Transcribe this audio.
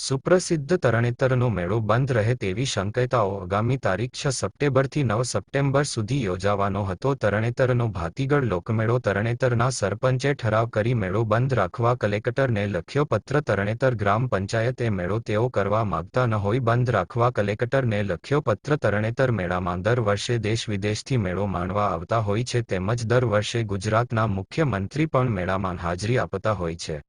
સુપ્રસિદ્ધ તરણેતરનો મેળો બંધ રહે તેવી શંકયતાઓ આગામી તારીખ છ સપ્ટેમ્બરથી નવ સપ્ટેમ્બર સુધી યોજાવાનો હતો. તરણેતરનો ભાતીગળ લોકમેળો તરણેતરના સરપંચે ઠરાવ કરી મેળો બંધ રાખવા કલેક્ટરને લખ્યો પત્ર. તરણેતર ગ્રામ પંચાયતે મેળો તેઓ કરવા માગતા ન હોય બંધ રાખવા કલેક્ટરને લખ્યો પત્ર. તરણેતર મેળામાં દર વર્ષે દેશ વિદેશથી મેળો માણવા આવતા હોય છે તેમજ દર વર્ષે ગુજરાતના મુખ્યમંત્રી પણ મેળામાં હાજરી આપતા હોય છે.